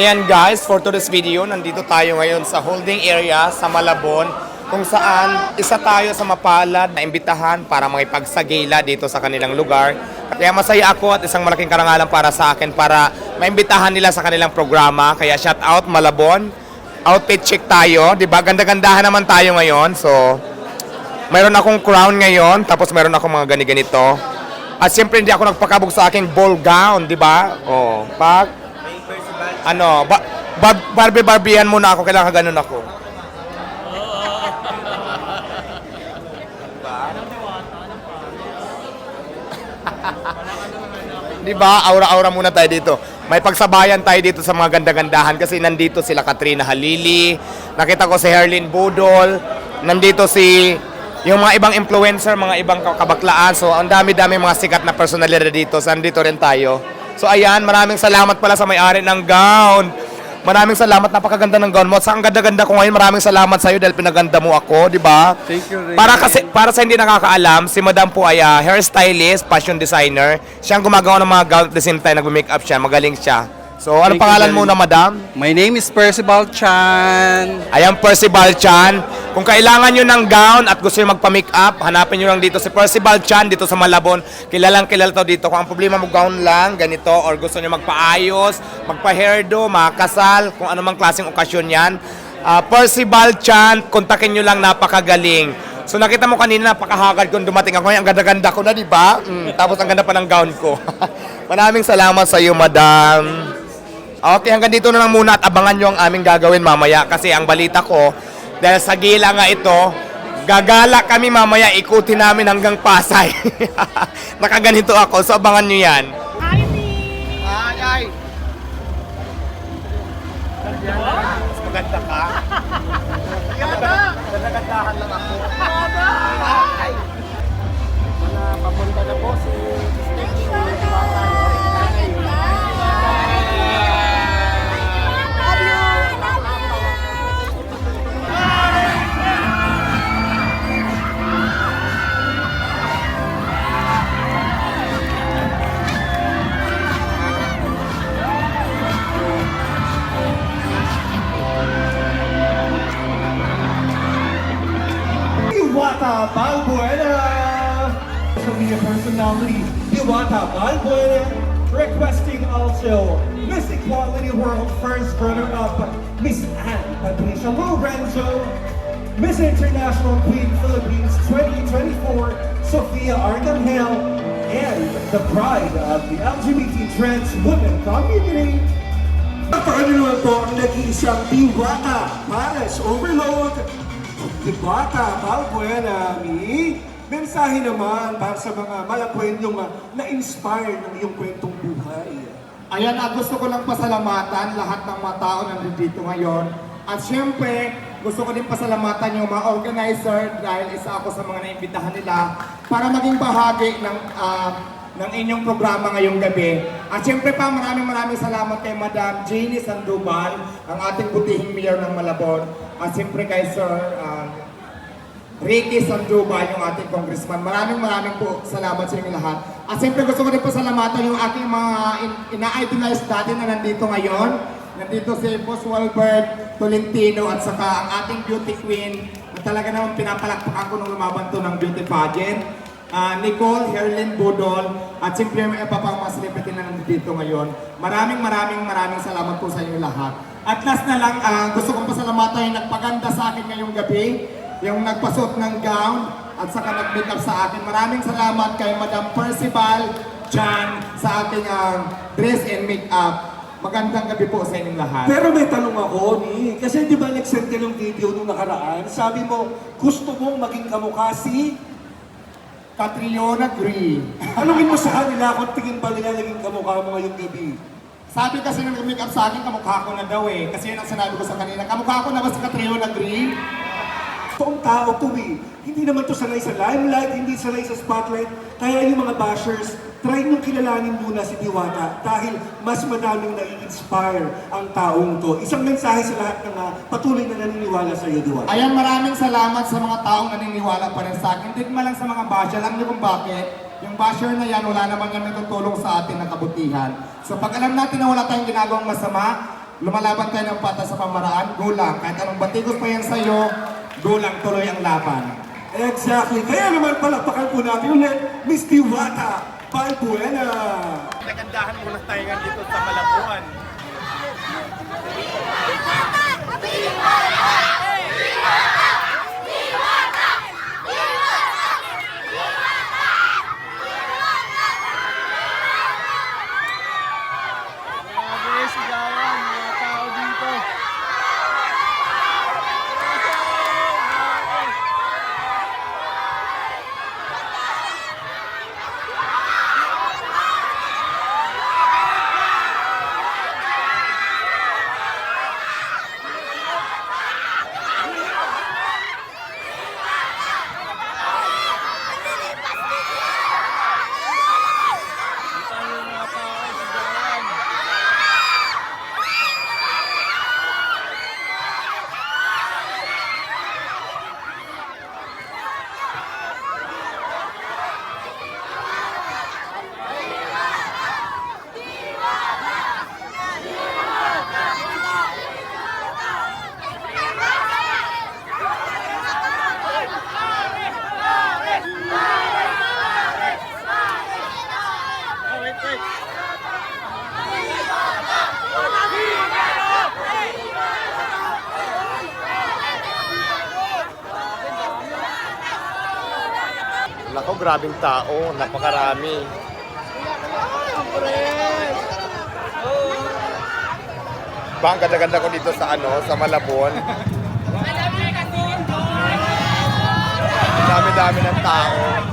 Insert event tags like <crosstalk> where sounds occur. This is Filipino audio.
Ayan guys, for today's video, nandito tayo ngayon sa holding area sa Malabon kung saan isa tayo sa mapalad na imbitahan para makipagsagila dito sa kanilang lugar. Kaya masaya ako at isang malaking karangalan para sa akin para maimbitahan nila sa kanilang programa. Kaya shout out Malabon. Outfit check tayo, 'di ba? Ganda-gandahan naman tayo ngayon. So, mayroon akong crown ngayon, tapos mayroon akong mga gani-ganito. At siyempre hindi ako nagpakabog sa aking ball gown, di ba? Oh, pag ano, ba, ba, Barbie Barbihan muna ako, kailangan ganun ako. <laughs> Di ba? Aura-aura muna tayo dito. May pagsabayan tayo dito sa mga ganda-gandahan kasi nandito sila Katrina Halili, nakita ko si Herlin Budol, nandito si yung mga ibang influencer, mga ibang kabaklaan. So, ang dami-dami mga sikat na personalidad dito. So, nandito rin tayo. So, ayan, maraming salamat pala sa may-ari ng gown. Maraming salamat, napakaganda ng gown mo. Sa ang ganda-ganda ko ngayon, maraming salamat sa iyo dahil pinaganda mo ako, di ba? Thank you, Ray. Para kasi para sa hindi nakakaalam, si Madam po ay ah, hairstylist, fashion designer. Siya ang gumagawa ng mga gown at the same time nagme-makeup siya, magaling siya. So, ano Thank pangalan mo na, Madam? My name is Percival Chan. Ayan, Percival Chan. Kung kailangan nyo ng gown at gusto nyo magpa-makeup, hanapin nyo lang dito si Percival Chan dito sa Malabon. Kilalang kilala to dito. Kung ang problema mo gown lang, ganito, or gusto nyo magpaayos, magpa-hairdo, makasal, kung anumang klaseng okasyon yan. Ah, Percival Chan, kontakin nyo lang, napakagaling. So nakita mo kanina, napakahagad kung dumating ako. Ang ganda-ganda ko na, di ba? Mm, tapos ang ganda pa ng gown ko. <laughs> Maraming salamat sa iyo, madam. Okay, hanggang dito na lang muna at abangan nyo ang aming gagawin mamaya kasi ang balita ko, dahil sa gila nga ito, gagala kami mamaya, ikutin namin hanggang Pasay. <laughs> Nakaganito ako, so abangan nyo yan. Hi, ay! Mas maganda ka? Yata! Nagagandahan lang Iwata Balbuena, requesting also Miss Equality World First Runner-Up, Miss Anne Patricia Lorenzo, Miss International Queen Philippines 2024, Sofia Arcangel, and the pride of the LGBT trans women community, Paano naman po ang nag-iisang diwata para sa overload? Diwata, Balbuena, mi. Mensahe naman para sa mga malapwenyong uh, na-inspire ng iyong kwentong buhay. Ayan, ah, gusto ko lang pasalamatan lahat ng mga tao na nandito ngayon. At syempre, gusto ko din pasalamatan yung mga organizer dahil isa ako sa mga naimbitahan nila para maging bahagi ng ah, ng inyong programa ngayong gabi. At syempre pa, maraming maraming salamat kay Madam Jeannie Sandoval, ang ating butihing mayor ng Malabon. At syempre kay Sir ah, Ricky Sandoval, yung ating congressman. Maraming maraming po salamat sa inyo lahat. At siyempre gusto ko din pasalamatan yung aking mga in- ina-idolize dati na nandito ngayon. Nandito si Boss Walbert Tolentino at saka ang ating beauty queen na talaga naman pinapalakpakan ko nung lumaban to ng beauty pageant. Ah, Nicole Herlin Budol at siyempre may iba pang mga celebrity na nandito ngayon. Maraming maraming maraming salamat po sa inyo lahat. At last na lang, ah, gusto kong pasalamatan yung nagpaganda sa akin ngayong gabi yung nagpasuot ng gown at saka nag-makeup sa akin. Maraming salamat kay Madam Percival Chan sa ating ah, dress and makeup. Magandang gabi po sa inyong lahat. Pero may tanong ako, ni. Kasi di ba nag-send ka ng video nung nakaraan? Sabi mo, gusto mong maging kamukha si... Catriona Green. <laughs> Anongin mo sa kanila kung tingin ba nila naging kamukha mo ngayong gabi? Sabi kasi nung nag-makeup sa akin, kamukha ko na daw eh. Kasi yun ang sinabi ko sa kanila. Kamukha ko na ba si Catriona Green? Toong tao to eh. Hindi naman to sanay sa limelight, hindi sanay sa spotlight. Kaya yung mga bashers, try nyo kilalanin muna si Diwata dahil mas madaming nai-inspire ang taong to. Isang mensahe sa lahat ng uh, patuloy na naniniwala sa iyo, Diwata. Ayan, maraming salamat sa mga taong naniniwala pa rin sa akin. Hindi lang sa mga basher. Alam niyo kung bakit? Yung basher na yan, wala naman yan natutulong sa atin na kabutihan. So pag alam natin na wala tayong ginagawang masama, lumalaban tayo ng pata sa pamaraan, go lang. Kahit anong batikos pa yan sa'yo, go lang, tuloy ang laban. Exactly. Kaya naman palakpakan po natin ulit, Miss Diwata Balbuena. Nagandahan muna tayo nga dito sa Malabuan. Grabe, Nako, grabing tao. Napakarami. Ba, ang ganda-ganda ko dito sa ano, sa Malabon. Ang Dami-dami ng tao.